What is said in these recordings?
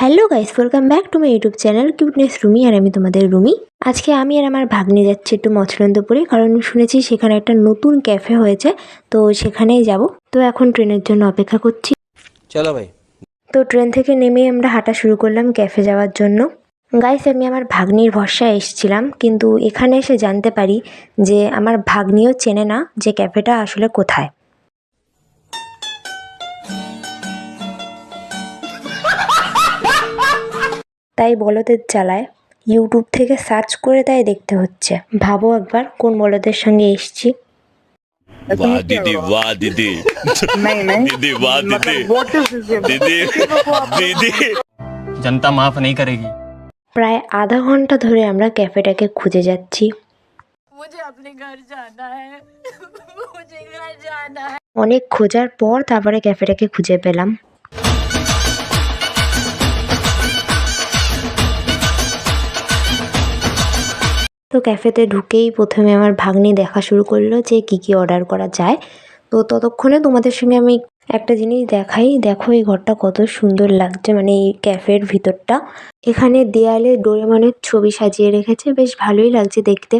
Hello guys welcome back to my YouTube channel cuteness Rumi আর আমি তোমাদের রুমি। আজকে আমি আর আমার ভাগ্নে যাচ্ছি একটু মছলন্দপুরে কারণ শুনেছি সেখানে একটা নতুন ক্যাফে হয়েছে তো সেখানেই যাব। তো এখন ট্রেনের জন্য অপেক্ষা করছি। চলো ভাই। তো ট্রেন থেকে নেমে আমরা হাঁটা শুরু করলাম ক্যাফে যাওয়ার জন্য। গাইস আমি আমার ভাগ্নির ভরসায় এসেছিলাম কিন্তু এখানে এসে জানতে পারি যে আমার ভাগ্নিও চেনে না যে ক্যাফেটা আসলে কোথায়। তাই বলদের জ্বালায় ইউটিউব থেকে সার্চ করে তাই দেখতে হচ্ছে ভাবো একবার কোন বলদের সঙ্গে এসছি वाह दीदी वाह दीदी नहीं नहीं दीदी वाह दीदी व्हाट इज दिस दीदी दीदी जनता माफ नहीं करेगी প্রায় আধা ঘন্টা ধরে আমরা ক্যাফেটাকে খুঁজে যাচ্ছি मुझे अपने घर जाना है मुझे घर जाना है অনেক খোঁজার পর তারপরে ক্যাফেটাকে খুঁজে পেলাম ক্যাফেতে ঢুকেই প্রথমে আমার ভাগ্নি দেখা শুরু করল যে কি কি অর্ডার করা যায়। তো ততক্ষণে তোমাদের সঙ্গে আমি একটা জিনিস দেখাই। দেখো এই ঘরটা কত সুন্দর লাগছে মানে এই ক্যাফের ভিতরটা। এখানে দেয়ালে ডোরেমনের ছবি সাজিয়ে রেখেছে বেশ ভালোই লাগছে দেখতে।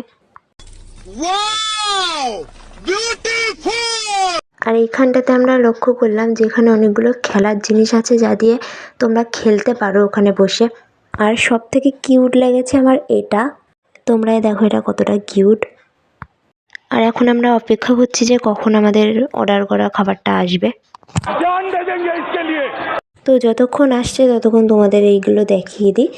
আর এইখানটাতে আমরা লক্ষ্য করলাম যে এখানে অনেকগুলো খেলার জিনিস আছে যা দিয়ে তোমরা খেলতে পারো ওখানে বসে। আর সব থেকে কিউট লেগেছে আমার এটা। তোমরাই দেখো এটা কতটা কিউট। আর এখন আমরা অপেক্ষা করছি যে কখন আমাদের অর্ডার করা খাবারটা আসবে। তো যতক্ষণ আসছে ততক্ষণ তোমাদের এইগুলো দেখিয়ে দিই।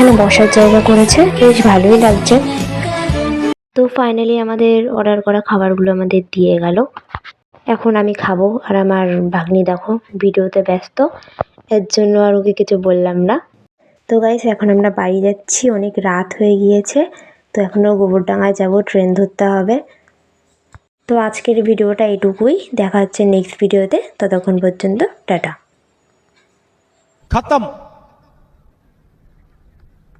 এখানে বসার জায়গা করেছে। বেশ ভালোই লাগছে। তো ফাইনালি আমাদের অর্ডার করা খাবারগুলো আমাদের দিয়ে গেল। এখন আমি খাব। আর আমার ভাগ্নি দেখো, ভিডিওতে ব্যস্ত। এর জন্য আর ওকে কিছু বললাম না। তো গাইস এখন আমরা বাড়ি যাচ্ছি। অনেক রাত হয়ে গিয়েছে। তো এখনও গোবরডাঙ্গায় যাব। ট্রেন ধরতে হবে। তো আজকের ভিডিওটা এটুকুই। দেখা হচ্ছে নেক্সট ভিডিওতে। ততক্ষণ পর্যন্ত, টাটা। খতম।